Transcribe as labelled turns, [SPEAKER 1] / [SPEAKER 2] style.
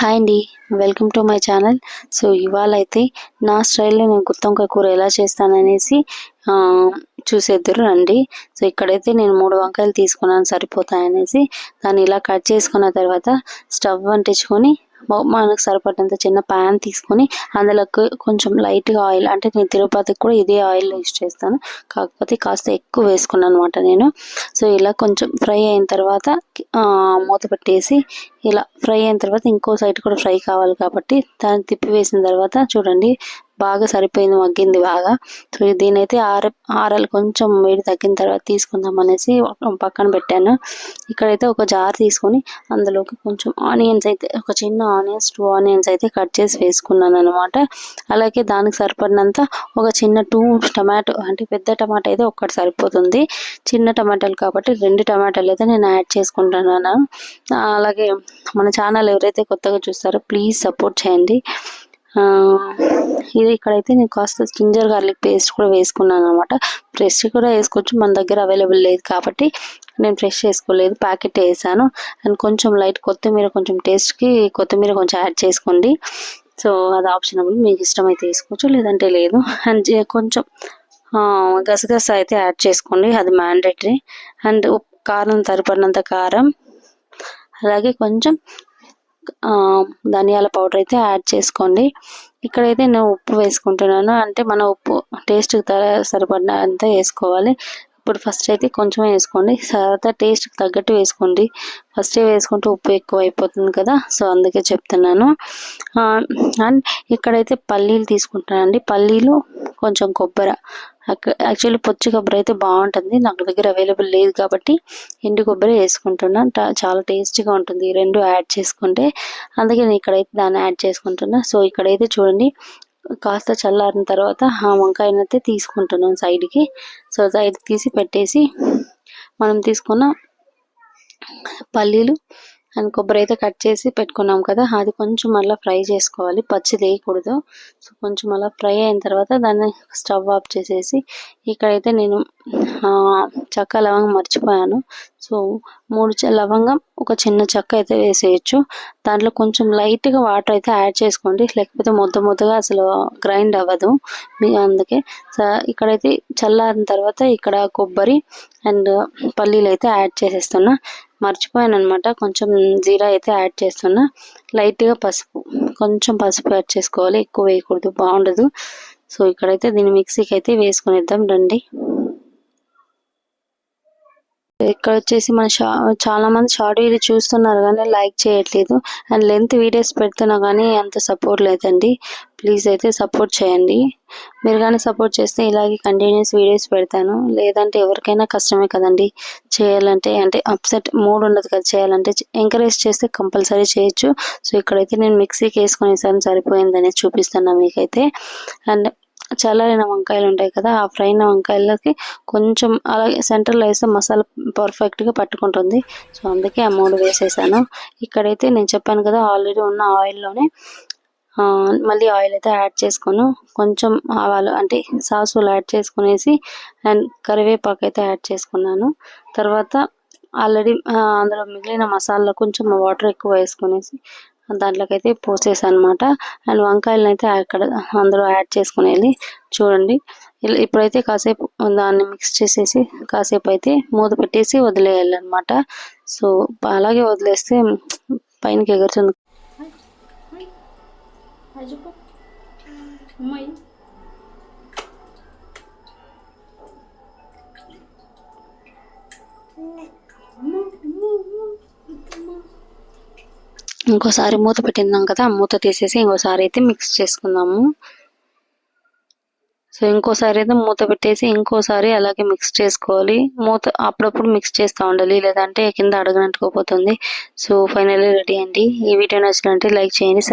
[SPEAKER 1] Hi అండి. Welcome to my channel. So ఇవాళ అయితే నా స్టైల్లో నేను గుత్తొంకాయ కూర ఎలా చేస్తాననేసి చూసేద్దరు రండి. సో ఇక్కడైతే నేను మూడు వంకాయలు తీసుకున్నాను సరిపోతాయనేసి దాన్ని ఇలా కట్ చేసుకున్న తర్వాత స్టవ్ అంటించుకొని మనకు సరిపడినంత చిన్న ప్యాన్ తీసుకొని అందులోకి కొంచెం లైట్గా ఆయిల్ అంటే నేను తిరుపతికి కూడా ఇదే ఆయిల్ యూస్ చేస్తాను. కాకపోతే కాస్త ఎక్కువ వేసుకున్నాను అనమాట నేను. సో ఇలా కొంచెం ఫ్రై అయిన తర్వాత మూత పెట్టేసి ఇలా ఫ్రై అయిన తర్వాత ఇంకో సైడ్ కూడా ఫ్రై కావాలి కాబట్టి దాన్ని తిప్పి వేసిన తర్వాత చూడండి బాగా సరిపోయింది మగ్గింది బాగా. సో దీనైతే ఆర ఆరలు కొంచెం వేడి తగ్గిన తర్వాత తీసుకుందాం అనేసి పక్కన పెట్టాను. ఇక్కడైతే ఒక జార్ తీసుకొని అందులోకి కొంచెం ఆనియన్స్ అయితే ఒక చిన్న ఆనియన్స్ టూ ఆనియన్స్ అయితే కట్ చేసి వేసుకున్నాను అనమాట అలాగే దానికి సరిపడినంత ఒక చిన్న టూ టమాటో అంటే పెద్ద టమాటో అయితే ఒక్కటి సరిపోతుంది. చిన్న టమాటాలు కాబట్టి రెండు టమాటాలు అయితే నేను యాడ్ చేసుకుంటున్నాను అలాగే మన ఛానల్ ఎవరైతే కొత్తగా చూస్తారో ప్లీజ్ సపోర్ట్ చేయండి. ఇది ఇక్కడైతే నేను కాస్త జింజర్ గార్లిక్ పేస్ట్ కూడా వేసుకున్నాను అనమాట ఫ్రెష్ కూడా వేసుకోవచ్చు మన దగ్గర అవైలబుల్ లేదు కాబట్టి నేను ఫ్రెష్ వేసుకోలేదు ప్యాకెట్ వేసాను. అండ్ కొంచెం లైట్ కొత్తిమీర కొంచెం టేస్ట్కి కొత్తిమీర కొంచెం యాడ్ చేసుకోండి. సో అది ఆప్షనబుల్ మీకు ఇష్టమైతే వేసుకోవచ్చు లేదంటే లేదు. అండ్ కొంచెం గసగస అయితే యాడ్ చేసుకోండి అది మ్యాండేటరీ అండ్ కారం తరిపడినంత కారం అలాగే కొంచెం ధనియాల పౌడర్ అయితే యాడ్ చేసుకోండి. ఇక్కడైతే నేను ఉప్పు వేసుకుంటున్నాను. అంటే మన ఉప్పు టేస్ట్ సరిపడినంత వేసుకోవాలి. ఇప్పుడు ఫస్ట్ అయితే కొంచెం వేసుకోండి. తర్వాత టేస్ట్ తగ్గట్టు వేసుకోండి. ఫస్ట్ వేసుకుంటే ఉప్పు ఎక్కువ అయిపోతుంది కదా? సో అందుకే చెప్తున్నాను. అండ్ ఇక్కడైతే పల్లీలు తీసుకుంటానండి పల్లీలు కొంచెం కొబ్బరి. యాక్చువల్లీ పొచ్చి కొబ్బరి అయితే బాగుంటుంది. నాకు దగ్గర అవైలబుల్ లేదు కాబట్టి ఎండు కొబ్బరి వేసుకుంటున్నా. చాలా టేస్టీగా ఉంటుంది. ఈ రెండు యాడ్ చేసుకుంటే అందుకే నేను ఇక్కడైతే దాన్ని యాడ్ చేసుకుంటున్నా. సో ఇక్కడైతే చూడండి. కాస్త చల్లారిన తర్వాత ఆ వంకాయనైతే అయితే తీసుకుంటున్నాను సైడ్కి సో సైడ్ తీసి పెట్టేసి మనం తీసుకున్న పల్లీలు అండ్ కొబ్బరి అయితే కట్ చేసి పెట్టుకున్నాం కదా అది కొంచెం అలా ఫ్రై చేసుకోవాలి. పచ్చి వేయకూడదు సో కొంచెం అలా ఫ్రై అయిన తర్వాత దాన్ని స్టవ్ ఆఫ్ చేసేసి ఇక్కడైతే నేను చక్క లవంగం మర్చిపోయాను. సో మూడు లవంగం ఒక చిన్న చెక్క అయితే వేసేయచ్చు. దాంట్లో కొంచెం లైట్గా వాటర్ అయితే యాడ్ చేసుకోండి. లేకపోతే ముద్ద ముద్దగా అసలు గ్రైండ్ అవ్వదు. మీ అందుకే. సో ఇక్కడైతే చల్లారిన తర్వాత ఇక్కడ కొబ్బరి అండ్ పల్లీలు అయితే యాడ్ చేసేస్తున్నా. మర్చిపోయాను అనమాట కొంచెం జీరా అయితే యాడ్ చేస్తున్నా. లైట్గా పసుపు. కొంచెం పసుపు యాడ్ చేసుకోవాలి. ఎక్కువ వేయకూడదు. బాగుండదు. సో ఇక్కడైతే దీన్ని మిక్సీకి అయితే వేసుకునిద్దాం. రండి. ఇక్కడ వచ్చేసి మన షా చాలా మంది షార్ట్ వీడియో చూస్తున్నారు కానీ లైక్ చేయట్లేదు. అండ్ లెంత్ వీడియోస్ పెడుతున్నా కానీ అంత సపోర్ట్ లేదండి. ప్లీజ్ అయితే సపోర్ట్ చేయండి. మీరు కానీ సపోర్ట్ చేస్తే ఇలాగే కంటిన్యూస్ వీడియోస్ పెడతాను. లేదంటే ఎవరికైనా కష్టమే కదండి చేయాలంటే. అంటే అప్సెట్ మూడ్ ఉండదు కదా చేయాలంటే. ఎంకరేజ్ చేస్తే కంపల్సరీ చేయొచ్చు. సో ఇక్కడైతే నేను మిక్సీకి వేసుకునేసాను సరిపోయిందని చూపిస్తున్నా మీకైతే. అండ్ చల్లారిన వంకాయలు ఉంటాయి కదా ఆ ఫ్రై అయిన వంకాయలకి కొంచెం అలాగే సెంటర్లో వేస్తే మసాలా పర్ఫెక్ట్గా పట్టుకుంటుంది. సో అందుకే ఆ మూడు వేసేసాను. ఇక్కడైతే నేను చెప్పాను కదా ఆల్రెడీ ఉన్న ఆయిల్లోనే మళ్ళీ ఆయిల్ అయితే యాడ్ చేసుకోను కొంచెం ఆవాలు అంటే సాసులు యాడ్ చేసుకునేసి అండ్ కరివేపాకు అయితే యాడ్ చేసుకున్నాను. తర్వాత ఆల్రెడీ అందులో మిగిలిన మసాలా కొంచెం వాటర్ ఎక్కువ వేసుకునేసి దాంట్లోకి అయితే పోసేసాను అనమాట అండ్ వంకాయలను అయితే అక్కడ అందులో యాడ్ చేసుకుని వెళ్ళి చూడండి ఇలా ఇప్పుడైతే కాసేపు దాన్ని మిక్స్ చేసేసి కాసేపు అయితే మూత పెట్టేసి వదిలేయాలి అనమాట సో అలాగే వదిలేస్తే పైనకి ఎగురుతుంది ఇంకోసారి మూత పెట్టిందాం కదా ఆ మూత తీసేసి ఇంకోసారి అయితే మిక్స్ చేసుకుందాము. సో ఇంకోసారి అయితే మూత పెట్టేసి ఇంకోసారి అలాగే మిక్స్ చేసుకోవాలి. మూత అప్పుడప్పుడు మిక్స్ చేస్తూ ఉండాలి లేదంటే కింద అడగనట్టుకోపోతుంది సో ఫైనల్లీ రెడీ అండి. ఈ వీడియో నచ్చినట్టే లైక్ చేయండి